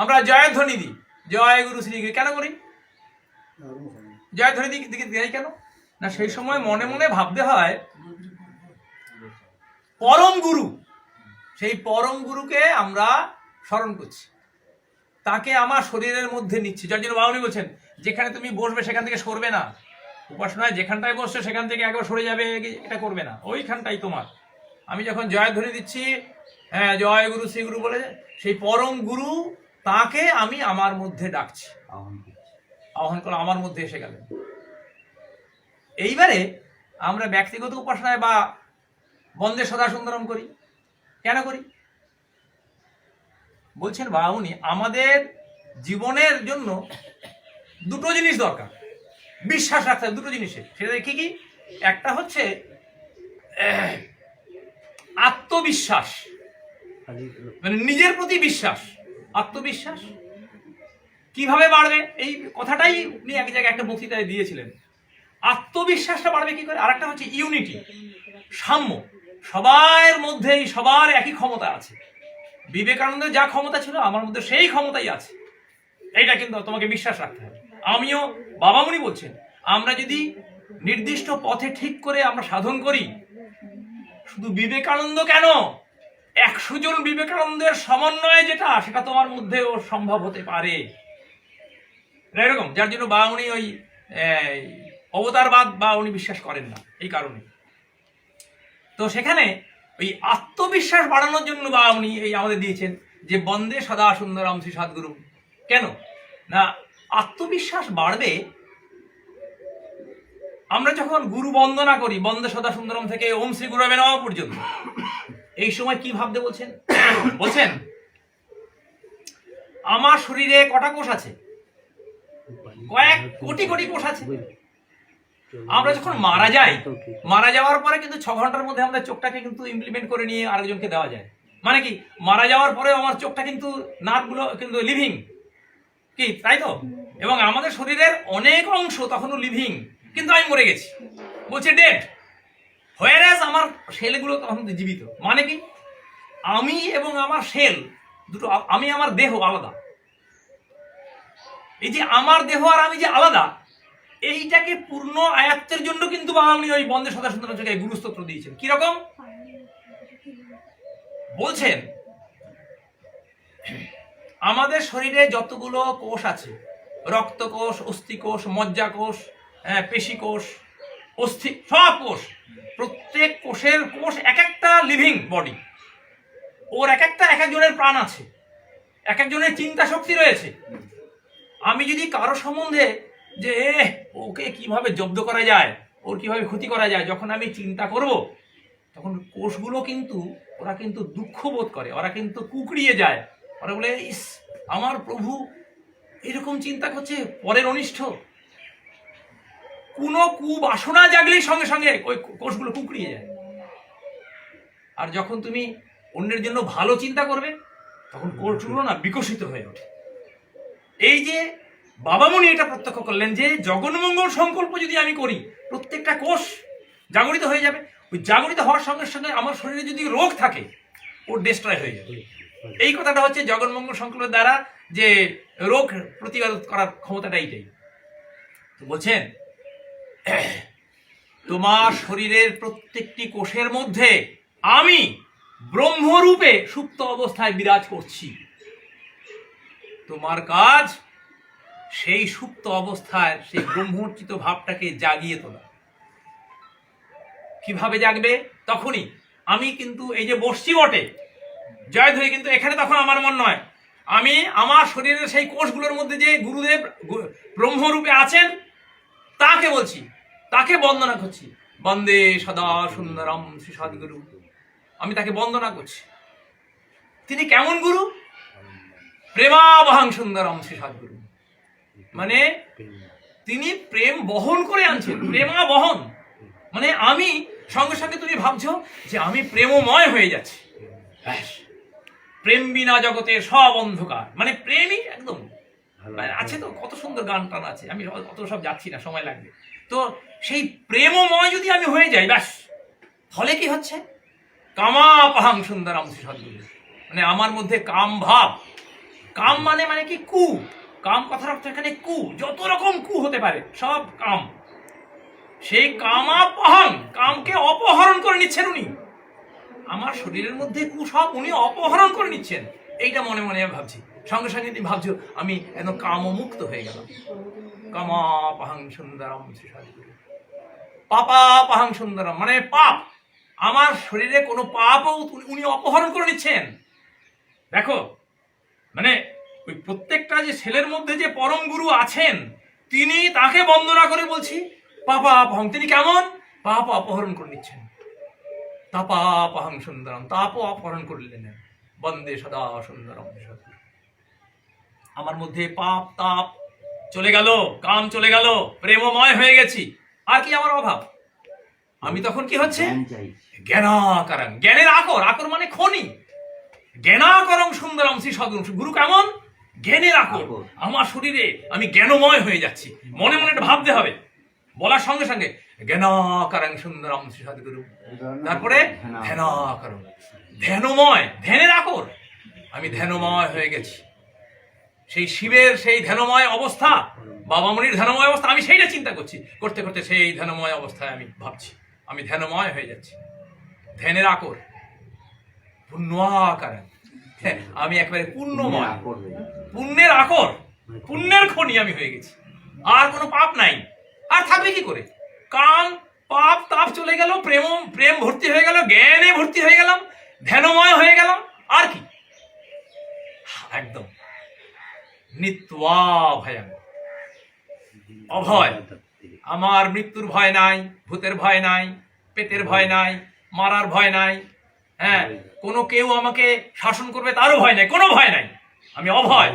আমরা জয়ধ্বনি দিই। জয় গুরু শ্রী কেন করি? জয়ধ্বনি দিকে দিকে কেন? না, সেই সময় মনে মনে ভাবতে হয়, পরম গুরু, সেই পরম গুরুকে আমরা স্মরণ করছি। তাকে আমার শরীরের মধ্যে নিচ্ছি। যার জন্য বাউনি বলছেন, যেখানে তুমি বসবে, সেখান থেকে সরবে না। উপাসনায় যেখানটায় বসছো, সেখান থেকে একবার সরে যাবে, এটা করবে না। ওইখানটাই তোমার। আমি যখন জয় ধরে দিচ্ছি হ্যাঁ জয় গুরু শ্রী গুরু বলে সেই পরম গুরু তাকে আমি আমার মধ্যে ডাকছি। আহ্বান করে আমার মধ্যে এসে গেলেন। এইবারে আমরা ব্যক্তিগত উপাসনায় বা বন্দে সদা সুন্দরম করি। কেন করি? বলছেন বাউনি আমাদের জীবনের জন্য দুটো জিনিস দরকার। বিশ্বাস রাখতে হবে দুটো জিনিসের সেটা কি কি? একটা হচ্ছে আত্মবিশ্বাস। মানে নিজের প্রতি বিশ্বাস, আত্মবিশ্বাস কীভাবে বাড়বে? এই কথাটাই উনি এক জায়গায় একটা বক্তৃতায় দিয়েছিলেন। আত্মবিশ্বাসটা বাড়বে কি করে? আর একটা হচ্ছে ইউনিটি, সাম্য। সবার মধ্যেই সবার একই ক্ষমতা আছে। বিবেকানন্দের যা ক্ষমতা ছিল, আমার মধ্যে সেই ক্ষমতাই আছে। এইটা কিন্তু তোমাকে বিশ্বাস রাখতে হবে। আমিও বাবামণি বলছেন, আমরা যদি নির্দিষ্ট পথে ঠিক করে আমরা সাধন করি, শুধু বিবেকানন্দ কেন? একশো জন বিবেকানন্দের সমন্বয়ে যেটা, সেটা তোমার মধ্যেও সম্ভব হতে পারে। এরকম, যার জন্য বা উনি ওই অবতারবাদ বা উনি বিশ্বাস করেন না, এই কারণে। তো সেখানে ওই আত্মবিশ্বাস বাড়ানোর জন্য বা উনি এই আমাদের দিয়েছেন যে, বন্দে সদা সুন্দরম শ্রী সদ্গুরু। কেন? না, আত্মবিশ্বাস বাড়বে, আমরা যখন গুরু বন্দনা করি, বন্দে সদা সুন্দরম থেকে ওম শ্রী নম পর্যন্ত এই সময় কি ভাবতে বলছেন? বলছেন, আমার শরীরে কটা কোষ আছে? কয়েক কোটি কোটি কোষ আছে। আমরা যখন মারা যাই, মারা যাওয়ার পরে কিন্তু ছ ঘণ্টার মধ্যে আমাদের চোখটাকে কিন্তু ইমপ্লিমেন্ট করে নিয়ে আরেকজনকে দেওয়া যায়। মানে কি, মারা যাওয়ার পরে আমার চোখটা কিন্তু নার্ভগুলো কিন্তু লিভিং কি, তাই তো? এবং আমাদের শরীরের অনেক অংশ তখনও লিভিং কিন্তু আমি মরে গেছি। বলছে ডেড হোয়ারাস আমার সেলগুলো তখন জীবিত। মানে কি? আমি এবং আমার সেল দুটো আমি আমার দেহ আলাদা। এই যে আমার দেহ আর আমি যে আলাদা এইটাকে পূর্ণ আয়াত্তের জন্য কিন্তু আপনি ওই বন্দে সদা সুন্দর জায়গায় গুরুস্তত্র দিয়েছেন। কীরকম? বলছেন আমাদের শরীরে যতগুলো কোষ আছে রক্তকোষ অস্থিকোষ মজ্জাকোষ হ্যাঁ, পেশিকোষ অস্থি, সব কোষ, প্রত্যেক কোষের কোষ এক একটা লিভিং বডি ওর এক একটা এক একজনের প্রাণ আছে এক একজনের চিন্তা শক্তি রয়েছে। আমি যদি কারও সম্বন্ধে যে ওকে কীভাবে জব্দ করা যায়, ওর কীভাবে ক্ষতি করা যায়, যখন আমি চিন্তা করব, তখন কোষগুলো কিন্তু, ওরা কিন্তু দুঃখ বোধ করে, ওরা কিন্তু কুকড়িয়ে যায়। ওরা বলে, ইস, আমার প্রভু এরকম চিন্তা করছে, পরের অনিষ্ট। কোনো কুবাসনা জাগলেই সঙ্গে সঙ্গে ওই কোষগুলো কুকড়িয়ে যায়। আর যখন তুমি অন্যের জন্য ভালো চিন্তা করবে, তখন কোষগুলো না বিকশিত হয়ে ওঠে। এই যে বাবামণি এটা প্রত্যক্ষ করলেন যে জগন্মঙ্গল সংকল্প যদি আমি করি, প্রত্যেকটা কোষ জাগরিত হয়ে যাবে। ওই জাগরিত হওয়ার সঙ্গে সঙ্গে আমার শরীরে যদি রোগ থাকে, ও ডিস্ট্রয় হয়ে যাবে। এই কথাটা হচ্ছে জগন্মঙ্গল সংকল্পের দ্বারা যে রোগ প্রতিরোধ করার ক্ষমতাটা এইটাই। বলছেন তোমার শরীরের প্রত্যেকটি কোষের মধ্যে আমি ব্রহ্মরূপে সুপ্ত অবস্থায় বিরাজ করছি। তোমার কাজ সেই সুপ্ত অবস্থায়, সেই ব্রহ্মর্চিত ভাবটাকে জাগিয়ে তোলা। কীভাবে জাগবে? তখনই। আমি কিন্তু এই যে বসছি বটে, জয় ধরি কিন্তু এখানে তখন আমার মন নয়। আমি আমার শরীরের সেই কোষগুলোর মধ্যে যে গুরুদেব ব্রহ্মরূপে আছেন, তাকে বলছি। তাকে বন্দনা করছি। বন্দে সদা সুন্দরম শ্রী সদ্গুরু আমি তাকে বন্দনা করছি। তিনি কেমন গুরু? প্রেমাবহাং সুন্দরম শ্রী সদ্গুরু মানে তিনি প্রেম বহন করে আনছেন প্রেমা বহন মানে আমি সঙ্গে সঙ্গে তুমি ভাবছ যে আমি প্রেমময় হয়ে যাচ্ছি। ব্যাস। প্রেম বিনা জগতে সব অন্ধকার। মানে প্রেমই একদম। আছে তো কত সুন্দর গান টান আছে। আমি অত সব যাচ্ছি না সময় লাগবে। তো সেই প্রেমময় যদি আমি হয়ে যাই, ব্যাস। ফলে কি হচ্ছে? কামাপাহাং সুন্দরম শ্রী সদ্গুরু মানে আমার মধ্যে কাম ভাব। কাম মানে মানে কি? কু। কাম কথার অর্থ এখানে কু। যত রকম কু হতে পারে, সব কাম। সেই কামাপহং, কামকে অপহরণ করে নিচ্ছেন উনি। আমার শরীরের মধ্যে কু সব উনি অপহরণ করে নিচ্ছেন। এইটা মনে মনে আমি ভাবছি। সঙ্গে সঙ্গে তুমি ভাবছ আমি একদম কামমুক্ত হয়ে গেলাম। কামাপহং সুন্দরম শ্রী সাধুগুরু পাপাপহং সুন্দরম মানে পাপ। আমার শরীরে কোনো পাপও উনি- অপহরণ করে নিচ্ছেন। দেখো মানে ওই প্রত্যেকটা যে ছেলের মধ্যে যে পরম গুরু আছেন, তিনি তাকে বন্দনা করে বলছি পাপা তিনি কেমন? পাপ অপহরণ করে নিচ্ছেন। তাপাপহং সুন্দরম তাপও অপহরণ করলেন। বন্দে সদা সুন্দরম আমার মধ্যে পাপ, তাপ চলে গেল কাম চলে গেল প্রেমময় হয়ে গেছি। আর কি আমার অভাব? আমি তখন কি হচ্ছে? জ্ঞান চাই। জ্ঞানের আকর আকর মানে খনি। জ্ঞানাকরং সুন্দরম শ্রী সদগুরু। গুরু কেমন? জ্ঞানের আকর। আমার শরীরে আমি জ্ঞানময় হয়ে যাচ্ছি। মনে মনে এটা ভাবতে হবে। বলার সঙ্গে সঙ্গে জ্ঞানাকারং সুন্দরম শ্রী সদগুরু। তারপরে ধ্যানাকরণ। ধ্যানময়। ধ্যানের আকর। আমি ধ্যানময় হয়ে গেছি। সেই শিবের সেই ধ্যানময় অবস্থা বাবামণির ধ্যানময় অবস্থা আমি সেইটা চিন্তা করছি। করতে করতে সেই ধ্যানময় অবস্থায় আমি ভাবছি। আমি ধ্যানময় হয়ে যাচ্ছি। ধ্যানের আকর পুণ্যাকারণ হ্যাঁ, আমি একেবারে পুণ্যময় করবে পুণ্যের আকর পুণ্যের খনি আমি হয়ে গেছি। আর কোনো পাপ নাই। আর থাকবে কি করে? কাম পাপ তাপ চলে গেল প্রেম প্রেম ভর্তি হয়ে গেল জ্ঞানে ভর্তি হয়ে গেলাম ধ্যানময় হয়ে গেলাম আর কি? একদম। নিত্যা ভয়ান অভয়। আমার মৃত্যুর ভয় নাই, ভূতের ভয় নাই, পেটের ভয় নাই, মারার ভয় নাই। হ্যাঁ কোনো কেউ আমাকে শাসন করবে তারও ভয় নাই, কোনো ভয় নাই। আমি অভয়,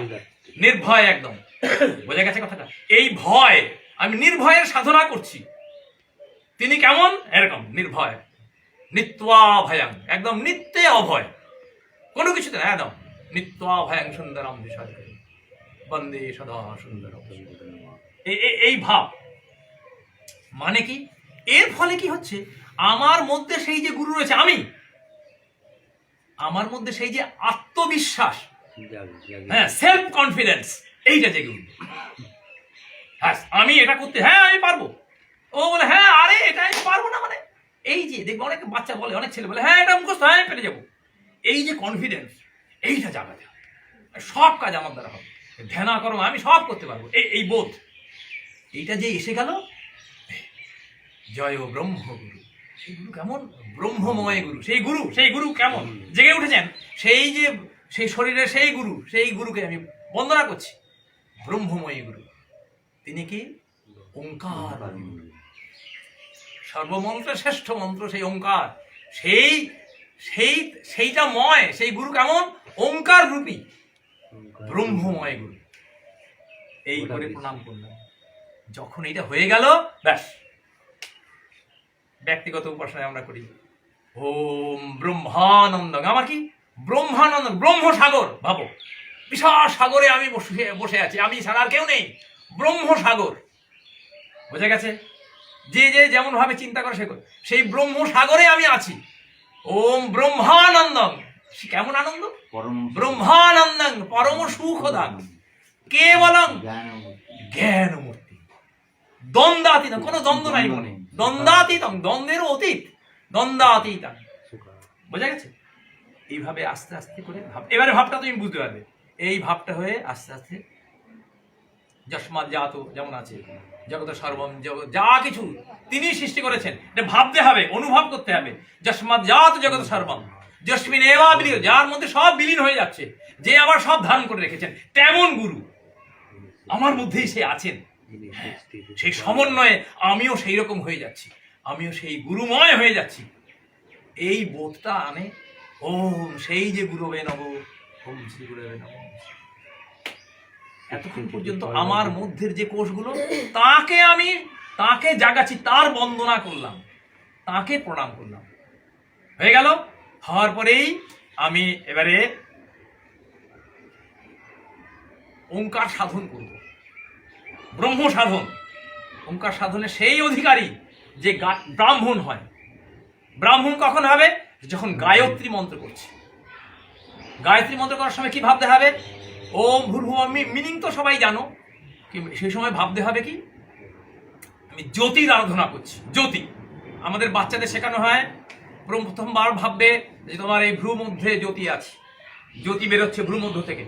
নির্ভয় একদম। বোঝা গেছে কথাটা? এই ভয়, আমি নির্ভয়ের সাধনা করছি। তিনি কেমন? এরকম, নির্ভয়। নিত্যা ভয়াং একদম নিত্যে অভয়। কোনো কিছুতে না, একদম। নিত্যা ভয়াং সুন্দরম বিষয় বন্দে সদা এ- এই ভাব। মানে কি? এর ফলে কি হচ্ছে? আমার মধ্যে সেই যে গুরু রয়েছে আমি? আমার মধ্যে সেই যে আত্মবিশ্বাস। হ্যাঁ সেলফ কনফিডেন্স এইটা জেগে উঠবে। হ্যাঁ আমি এটা করতে হ্যাঁ আমি পারব। ও বলে হ্যাঁ আরে এটা আমি পারব না মানে? এই যে দেখবে অনেক বাচ্চা বলে অনেক ছেলে বলে হ্যাঁ এটা মুখস্থ হ্যাঁ আমি পেরে যাব। এই যে কনফিডেন্স এইটা জাগাতে হবে। সব কাজ আমার দ্বারা হবে। ধ্যানা করো, আমি সব করতে পারব। এই এই বোধ। এইটা যে এসে গেল জয় ব্রহ্মগুরু। সেই গুরু কেমন? ব্রহ্মময় গুরু। সেই গুরু সেই গুরু কেমন? জেগে উঠেছেন? সেই যে, সেই শরীরে সেই গুরু, সেই গুরুকে আমি বন্দনা করছি। ব্রহ্মময় গুরু। তিনি কি? ওঙ্কার সর্বমন্ত্রের শ্রেষ্ঠ মন্ত্র, সেই ওঙ্কার। সেই সেই, সেইটা ময়, সেই গুরু কেমন? ওঙ্কার রূপী। ব্রহ্মময় গুরু। এই করে প্রণাম করলাম। যখন এটা হয়ে গেল ব্যাস। ব্যক্তিগত উপাসনায় আমরা করি। ওম ব্রহ্মানন্দ। আমার কি? ব্রহ্মানন্দ। ব্রহ্মসাগর ভাবো। বিশাল সাগরে আমি বসে বসে আছি। আমি ছাড়া আর কেউ নেই। ব্রহ্মসাগর। বোঝা গেছে? যে যে যেমন ভাবে চিন্তা করে সে সেই ব্রহ্ম সাগরে আমি আছি। ওম ব্রহ্মানন্দম কেমন আনন্দ? পরম ব্রহ্মানন্দং পরম সুখদাং। কেবলং জ্ঞানমূর্তি। দ্বন্দ্বাতীত কোনো দ্বন্দ্ব নাই মনে। দ্বন্দ্বাতীতম দ্বন্দ্বেরও অতীত। দ্বন্দ্বাতীতম বোঝা গেছে? এইভাবে আস্তে আস্তে করে ভাব এবারে ভাবটা তুমি বুঝতে পারবে। এই ভাবটা হয়ে আস্তে আস্তে যস্মাৎ জাত যেমন আছে জগত সর্বম জগৎ যা কিছু তিনি সৃষ্টি করেছেন এটা ভাবতে হবে অনুভব করতে হবে। যস্মাৎ জাত জগত সর্বম। যস্মিন এবা বিলীন, যার মধ্যে সব বিলীন হয়ে যাচ্ছে, যে আবার সব ধারণ করে রেখেছেন। তেমন গুরু। আমার মধ্যেই সে আছেন। সেই সমন্বয়ে আমিও সেই রকম হয়ে যাচ্ছি। আমিও সেই গুরুময় হয়ে যাচ্ছি। এই বোধটা আনে ওম, সেই যে গুরুবে নব ওম শ্রী গুরুবে নব এতক্ষণ পর্যন্ত আমার মধ্যের যে কোষগুলো, তাকে আমি, তাকে জাগাচ্ছি, তার বন্দনা করলাম, তাকে প্রণাম করলাম। হয়ে গেল? হওয়ার পরেই আমি এবারে ওঙ্কার সাধন করব। ব্রহ্ম সাধন। ওঙ্কার সাধনে সেই অধিকারী যে ব্রাহ্মণ হয়। ব্রাহ্মণ কখন হবে? যখন গায়ত্রী মন্ত্র করছে। গায়ত্রী মন্ত্র করার সময় কি ভাবতে হবে? ওম ভূর্ভুব মিনিং তো সবাই জানো। সেই সময় ভাবতে হবে কি? আমি জ্যোতির আরাধনা করছি। জ্যোতি। আমাদের বাচ্চাদের শেখানো হয় প্রথমবার ভাববে যে তোমার এই ভ্রু মধ্যে জ্যোতি আছে। জ্যোতি বেরোচ্ছে ভ্রু মধ্য থেকে।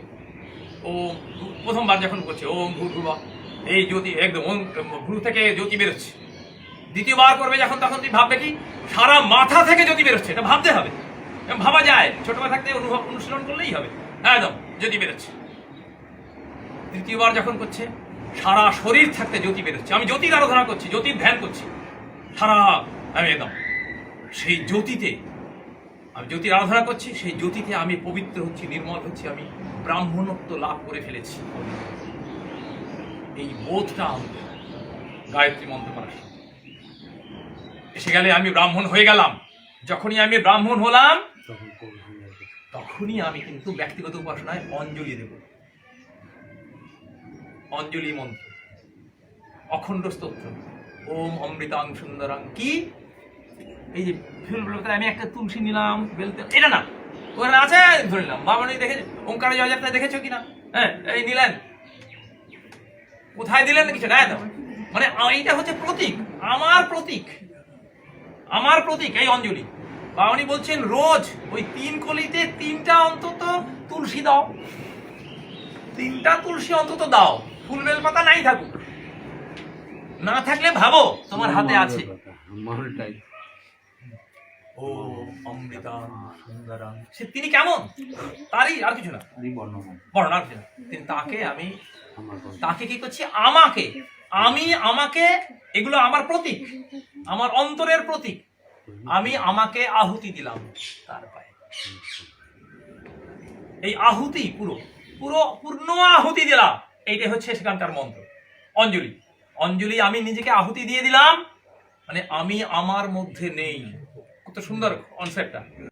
ও প্রথমবার যখন করছে, ওম ভূর্ভুব এই জ্যোতি একদম ভ্রু থেকে জ্যোতি বেরোচ্ছে। দ্বিতীয়বার করবে যখন, তখন তুই ভাববে কি, সারা মাথা থেকে জ্যোতি বেরোচ্ছে, এটা ভাবতে হবে। ভাবা যায় ছোটবেলা থাকতে অনুভব, অনুশীলন করলেই হবে। হ্যাঁ একদম, জ্যোতি বেরোচ্ছে। তৃতীয়বার যখন করছে, সারা শরীর থাকতে জ্যোতি বেরোচ্ছে। আমি জ্যোতির আরাধনা করছি, জ্যোতির ধ্যান করছি। সারা, আমি একদম সেই জ্যোতিতে আমি জ্যোতির আরাধনা করছি সেই জ্যোতিতে আমি পবিত্র হচ্ছি নির্মল হচ্ছি আমি ব্রাহ্মণত্ব লাভ করে ফেলেছি। এই বোধটা হবে গায়ত্রী মন্ত্র করার। এসে গেলে আমি ব্রাহ্মণ হয়ে গেলাম। যখনই আমি ব্রাহ্মণ হলাম তখনই আমি কিন্তু ব্যক্তিগত উপাসনায় অঞ্জলি দেব। অঞ্জলি মন্ত্র। অখণ্ড স্তোত্র। ওম অমৃতাং সুন্দরাং কি এই যে ফুলগুলোতে আমি একটা তুলসী নিলাম বেলতে এটা না ওখানে আছে ধরে নিলাম। বাবা দেখে ওঙ্কার জয়যাত্রা দেখেছ কিনা? হ্যাঁ এই নিলেন। কোথায় দিলেন? কিছু না একদম মানে এইটা হচ্ছে প্রতীক আমার প্রতীক আমার প্রতীক এই অঞ্জলি। বা বলছেন রোজ ওই তিন কলিতে তিনটা অন্তত তুলসী দাও। তিনটা তুলসী অন্তত দাও। ফুল বেল পাতা নাই থাকুক। না থাকলে ভাবো তোমার হাতে আছে। ও অমৃতা সুন্দরাং। সে তিনি কেমন? তারই আর কিছু না। বর্ণনা কিছু না। তিনি তাকে আমি। তাকে কি করছি? আমাকে। আমি আমাকে এগুলো আমার প্রতীক। আমার অন্তরের প্রতীক। আমি আমাকে আহুতি দিলাম তার পায়ে। এই আহুতি পুরো। পুরো পূর্ণ আহুতি দিলাম। এইটাই হচ্ছে সেখানকার মন্ত্র। অঞ্জলি। অঞ্জলি আমি নিজেকে আহুতি দিয়ে দিলাম। মানে আমি আমার মধ্যে নেই। সুন্দর কনসেপ্টটা